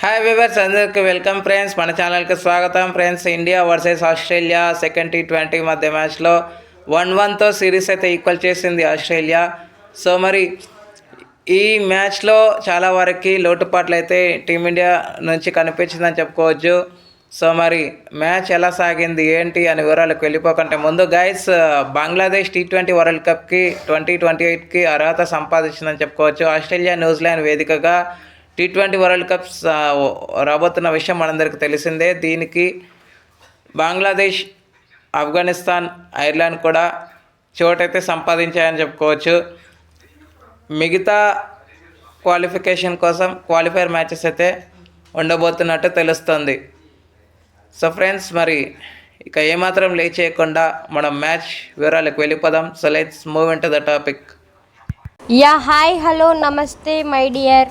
Hi viewers అందరికి welcome friends మన ఛానల్కి స్వాగతం. Friends India versus Australia second T twenty మధ్య మ్యాచ్లో వన్ వన్తో సిరీస్ అయితే ఈక్వల్ చేసింది ఆస్ట్రేలియా. సో మరి ఈ మ్యాచ్లో చాలా వరకు లోటుపాట్లు అయితే టీమిండియా నుంచి కనిపించిందని చెప్పుకోవచ్చు. సో మరి మ్యాచ్ ఎలా సాగింది ఏంటి అని వివరాలకు వెళ్ళిపోకంటే ముందు guys Bangladesh T twenty world కప్కి twenty twenty ఎయిట్కి అర్హత సంపాదించిందని చెప్పుకోవచ్చు. ఆస్ట్రేలియా న్యూజిలాండ్ వేదికగా టీ ట్వంటీ వరల్డ్ కప్స్ రాబోతున్న విషయం మనందరికీ తెలిసిందే. దీనికి బంగ్లాదేశ్ ఆఫ్ఘనిస్తాన్ ఐర్లాండ్ కూడా చోటైతే సంపాదించాయని చెప్పుకోవచ్చు. మిగతా క్వాలిఫికేషన్ కోసం క్వాలిఫైర్ మ్యాచెస్ అయితే ఉండబోతున్నట్టు తెలుస్తుంది. సో ఫ్రెండ్స్ మరి ఇక ఏమాత్రం లేచేయకుండా చేయకుండా మనం మ్యాచ్ వివరాలకు వెళ్ళిపోదాం. So let's move into the topic. Yeah hi hello నమస్తే my dear.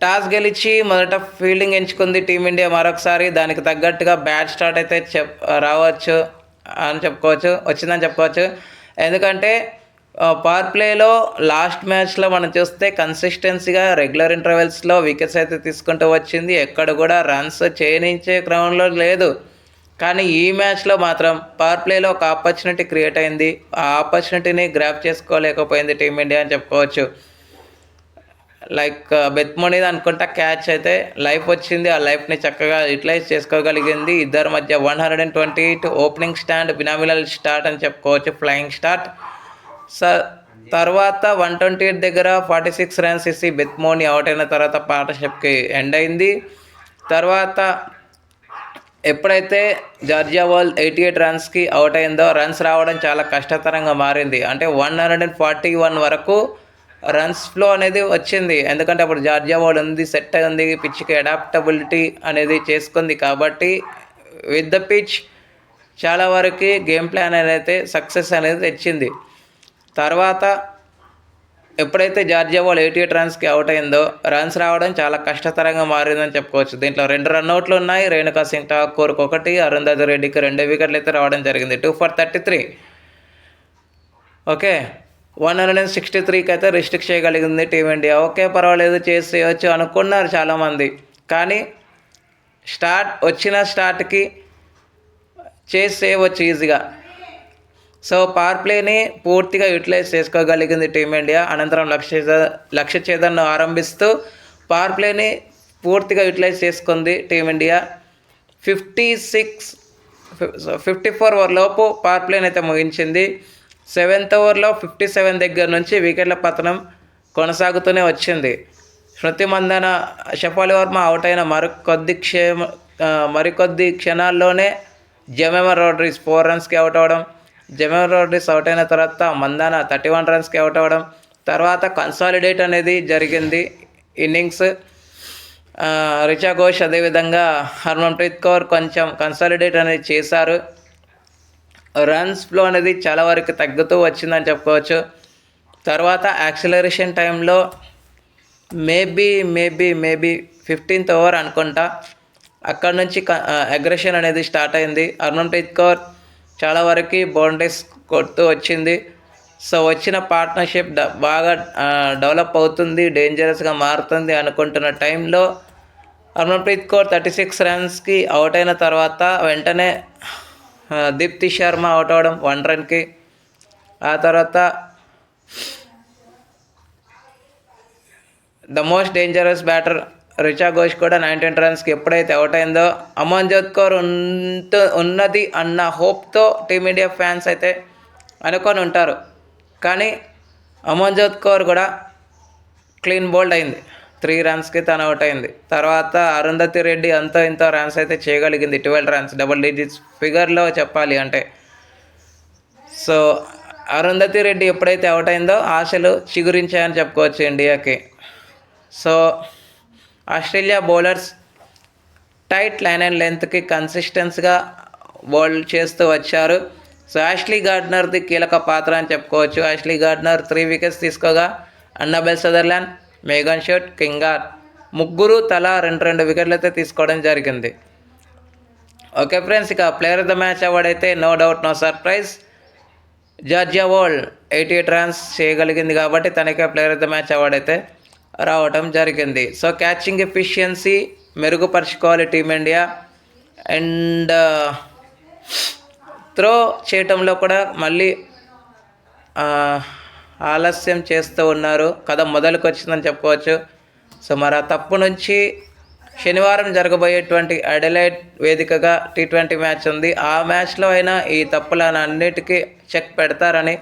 టాస్ గెలిచి మొదట ఫీల్డింగ్ ఎంచుకుంది టీమిండియా మరొకసారి. దానికి తగ్గట్టుగా బ్యాట్ స్టార్ట్ అయితే చెప్ రావచ్చు అని చెప్పుకోవచ్చు వచ్చిందని చెప్పుకోవచ్చు. ఎందుకంటే పవర్ ప్లేలో లాస్ట్ మ్యాచ్లో మనం చూస్తే కన్సిస్టెన్సీగా రెగ్యులర్ ఇంటర్వెల్స్లో వికెట్స్ అయితే తీసుకుంటూ వచ్చింది. ఎక్కడ కూడా రన్స్ చేయనించే క్రమంలో లేదు. కానీ ఈ మ్యాచ్లో మాత్రం పవర్ ప్లేలో ఒక ఆపర్చునిటీ క్రియేట్ అయింది. ఆ ఆపర్చునిటీని గ్రాప్ చేసుకోలేకపోయింది టీమిండియా అని చెప్పుకోవచ్చు. లైక్ బెత్మోనీది అనుకుంటా క్యాచ్ అయితే లైఫ్ వచ్చింది. ఆ లైఫ్ని చక్కగా యూటిలైజ్ చేసుకోగలిగింది. ఇద్దరి మధ్య one hundred and twenty eight opening stand phenomenal start అని చెప్పుకోవచ్చు ఫ్లయింగ్ స్టార్ట్. స తర్వాత వన్ ట్వంటీ ఎయిట్ దగ్గర ఫార్టీ సిక్స్ రన్స్ ఇసి బెత్మోని అవుట్ అయిన తర్వాత పార్ట్నర్షిప్కి ఎండ్ అయింది. తర్వాత ఎప్పుడైతే జార్జియా వాల్ ఎయిటీ ఎయిట్ రన్స్కి అవుట్ అయిందో రన్స్ రావడం చాలా కష్టతరంగా మారింది. అంటే one hundred and forty one వరకు రన్స్ ఫ్లో అనేది వచ్చింది. ఎందుకంటే అప్పుడు జార్జియా వాళ్ళు ఉంది సెట్ ఉంది పిచ్కి అడాప్టబిలిటీ అనేది చేసుకుంది కాబట్టి విత్ ద పిచ్ చాలా వరకు గేమ్ ప్లాన్ అనేది సక్సెస్ అనేది తెచ్చింది. తర్వాత ఎప్పుడైతే జార్జియా వాళ్ళు ఎయిటీ ఎయిట్ రన్స్కి అవుట్ అయిందో రన్స్ రావడం చాలా కష్టతరంగా మారిందని చెప్పుకోవచ్చు. దీంట్లో రెండు రన్అట్లు ఉన్నాయి. రేణుకా సింగ్ ఠాకూర్కి ఒకటి అరుంధతి రెడ్డికి రెండు వికెట్లు అయితే రావడం జరిగింది. Two for thirty three okay one hundred and sixty త్రీకి అయితే రిస్ట్రిక్ట్ చేయగలిగింది టీమిండియా ఓకే పర్వాలేదు చేసేయచ్చు అనుకున్నారు చాలామంది. కానీ స్టార్ట్ వచ్చిన స్టార్ట్కి చేసేయవచ్చు ఈజీగా. సో పవర్ ప్లేని పూర్తిగా యూటిలైజ్ చేసుకోగలిగింది టీమిండియా అనంతరం లక్ష్య లక్ష్య ఛేదన్ను ఆరంభిస్తూ పవర్ ప్లేని పూర్తిగా యూటిలైజ్ చేసుకుంది team India fifty six fifty four over లోపు పవర్ ప్లేని అయితే ముగించింది. సెవెంత్ ఓవర్లో ఫిఫ్టీ సెవెన్ దగ్గర నుంచి వికెట్ల పతనం కొనసాగుతూనే వచ్చింది. శృతి మందన షఫాలి వర్మ అవుట్ అయిన మరికొద్ది క్షేమ మరికొద్ది క్షణాల్లోనే జమేమ రోడ్రీస్ ఫోర్ రన్స్కి అవుట్ అవ్వడం జమేమ రోడ్రీస్ అవుట్ అయిన తర్వాత మందాన థర్టీ వన్ రన్స్కి అవుట్ అవ్వడం తర్వాత కన్సాలిడేట్ అనేది జరిగింది. ఇన్నింగ్స్ రిచా ఘోష్ అదేవిధంగా హర్మన్ప్రీత్ కౌర్ కొంచెం కన్సాలిడేట్ అనేది చేశారు. రన్స్ ఫ్లో అనేది చాలా వరకు తగ్గుతూ వచ్చిందని చెప్పుకోవచ్చు. తర్వాత యాక్సిలరేషన్ టైంలో maybe maybe maybe fifteenth over అనుకుంటా. అక్కడ నుంచి అగ్రెషన్ అనేది స్టార్ట్ అయింది. హర్మన్ప్రీత్ కౌర్ చాలా వరకు బౌండరీస్ కొడుతూ వచ్చింది. సో వచ్చిన పార్ట్నర్షిప్ డ- బాగా డెవలప్ అవుతుంది డేంజరస్గా మారుతుంది అనుకుంటున్న టైంలో హర్మన్ప్రీత్ కౌర్ థర్టీ సిక్స్ రన్స్కి అవుట్ అయిన తర్వాత వెంటనే దీప్తి శర్మ అవుట్ అవడం వన్ రన్కి ఆ తర్వాత the most dangerous batter Richa Ghosh కూడా నైన్టీన్ రన్స్కి ఎప్పుడైతే అవుట్ అయిందో అమన్జోత్ కౌర్ ఉంటు ఉన్నది అన్న హోప్తో టీమిండియా ఫ్యాన్స్ అయితే అనుకొని ఉంటారు. కానీ అమన్జోత్ కౌర్ కూడా క్లీన్ బోల్డ్ అయింది. త్రీ రన్స్కి తను అవుట్ అయింది. తర్వాత అరుంధతి రెడ్డి అంత ఇంత రన్స్ అయితే చేయగలిగింది. ట్వెల్వ్ రన్స్ డబుల్ డిజిట్స్ ఫిగర్లో చెప్పాలి అంటే. సో అరుంధతి రెడ్డి ఎప్పుడైతే అవుట్ అయిందో ఆశలు చిగురించాయని చెప్పుకోవచ్చు ఇండియాకి. So Australia bowlers tight line and లెంత్కి కన్సిస్టెన్స్గా బౌల్ చేస్తూ వచ్చారు. సో యాష్లీ గార్డ్నర్ది కీలక పాత్ర అని చెప్పుకోవచ్చు. Ashleigh Gardner three wickets తీసుకోగా Annabel Sutherland Megan Schutt Kim Garth ముగ్గురు తలా రెండు రెండు వికెట్లు అయితే తీసుకోవడం జరిగింది. ఓకే ఫ్రెండ్స్ ఇక player of the match award అయితే no doubt no surprise. Georgia Voll eighty eight runs చేయగలిగింది కాబట్టి తనకే player of the match award అయితే రావడం జరిగింది. సో క్యాచింగ్ ఎఫిషియన్సీ మెరుగుపరుచుకోవాలి టీమిండియా అండ్ త్రో చేయటంలో కూడా మళ్ళీ ఆలస్యం చేస్తూ ఉన్నారు. కథ మొదలుకు వచ్చిందని చెప్పుకోవచ్చు. సో మరి ఆ తప్పు నుంచి శనివారం జరగబోయేటువంటి అడలైట్ వేదికగా టీ ట్వంటీ మ్యాచ్ ఉంది. ఆ మ్యాచ్లో అయినా ఈ తప్పులను అన్నిటికీ చెక్ పెడతారని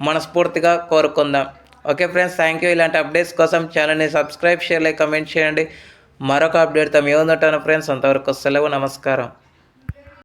మనస్ఫూర్తిగా కోరుకుందాం. Okay friends thank you. ఇలాంటి అప్డేట్స్ కోసం ఛానల్ని సబ్స్క్రైబ్ షేర్ లైక్ కమెంట్ చేయండి. మరొక అప్డేట్తో మేము ఉందంటాను ఫ్రెండ్స్. అంతవరకు సెలవు నమస్కారం.